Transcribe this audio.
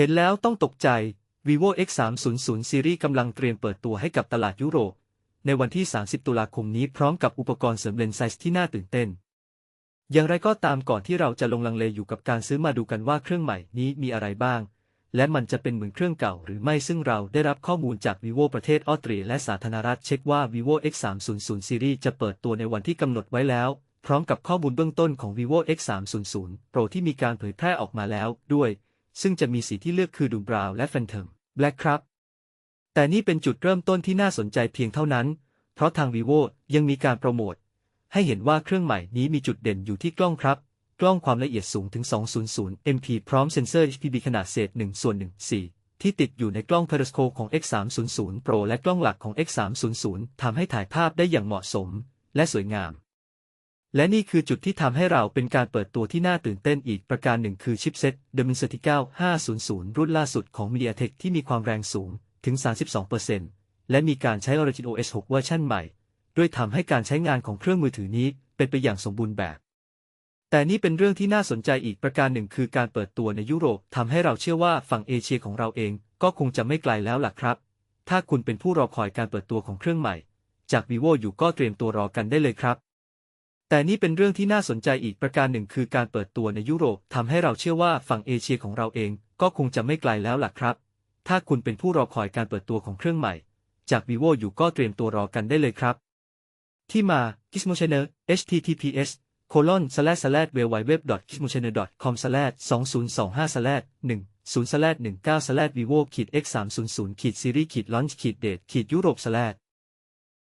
เห็นแล้วต้องตกใจ vivo x 3 0 0ซีรีส์กำลังเตรียมเปิดตัวให้กับตลาดยุโรป ในวันที่ 30 ตุลาคมนี้พร้อมกับอุปกรณ์เสริมเลนส์ไซส์ที่น่าตื่นเต้น อย่างไรก็ตามก่อนที่เราจะลงลังเลอยู่กับการซื้อมาดูกันว่าเครื่องใหม่นี้มีอะไรบ้าง และมันจะเป็นเหมือนเครื่องเก่าหรือไม่ซึ่งเราได้รับข้อมูลจาก vivo ประเทศออสเตรียและสาธารณรัฐเช็คว่า vivo x 3 0 0ซีรีส์จะเปิดตัวในวันที่กำหนดไว้แล้ว พร้อมกับข้อมูลเบื้องต้นของ vivo x 3 0 0 pro ที่มีการเผยแพร่ออกมาแล้วด้วย ซึ่งจะมีสีที่เลือกคือดูบราวน์และแฟนเทมแบล็กครับ แต่นี่เป็นจุดเริ่มต้นที่น่าสนใจเพียงเท่านั้น เพราะทาง vivo ยังมีการโปรโมท ให้เห็นว่าเครื่องใหม่นี้มีจุดเด่นอยู่ที่กล้องครับ กล้องความละเอียดสูงถึง 200 MP พร้อมเซ็นเซอร์ HPB ขนาดเศษ1ส่วน1 4 ที่ติดอยู่ในกล้อง periscope ของ X300 Pro และกล้องหลักของ X300 ทำให้ถ่ายภาพได้อย่างเหมาะสม และสวยงาม และนี่คือจุดที่ทำให้เราเป็นการเปิดตัวที่น่าตื่นเต้นอีกประการหนึ่งคือชิปเซ็ต Dimensity 9500 รุ่นล่าสุดของ MediaTek ที่มีความแรงสูงถึง 32%และมีการใช้ Origin OS 6 เวอร์ชันใหม่ ด้วยทำให้การใช้งานของเครื่องมือถือนี้เป็นไปอย่างสมบูรณ์แบบ แต่นี่เป็นเรื่องที่น่าสนใจอีกประการหนึ่งคือการเปิดตัวในยุโรปทำให้เราเชื่อว่าฝั่งเอเชียของเราเองก็คงจะไม่ไกลแล้วล่ะครับ ถ้าคุณเป็นผู้รอคอยการเปิดตัวของเครื่องใหม่ จาก vivo อยู่ก็เตรียมตัวรอกันได้เลยครับ แต่นี่เป็นเรื่องที่น่าสนใจอีกประการหนึ่งคือการเปิดตัวในยุโรปทำให้เราเชื่อว่าฝั่งเอเชียของเราเองก็คงจะไม่ไกลแล้วล่ะครับ ถ้าคุณเป็นผู้รอคอยการเปิดตัวของเครื่องใหม่ จาก vivo อยู่ก็เตรียมตัวรอกันได้เลยครับ ที่มา Gizmo Channel https colon slash slash w w w g i z m o c h a n n e l com slash 2025 slash 1 0 slash 19 slash vivo ขีด x 3 0 0 series ขีด launch ขีด date ขีด europe slash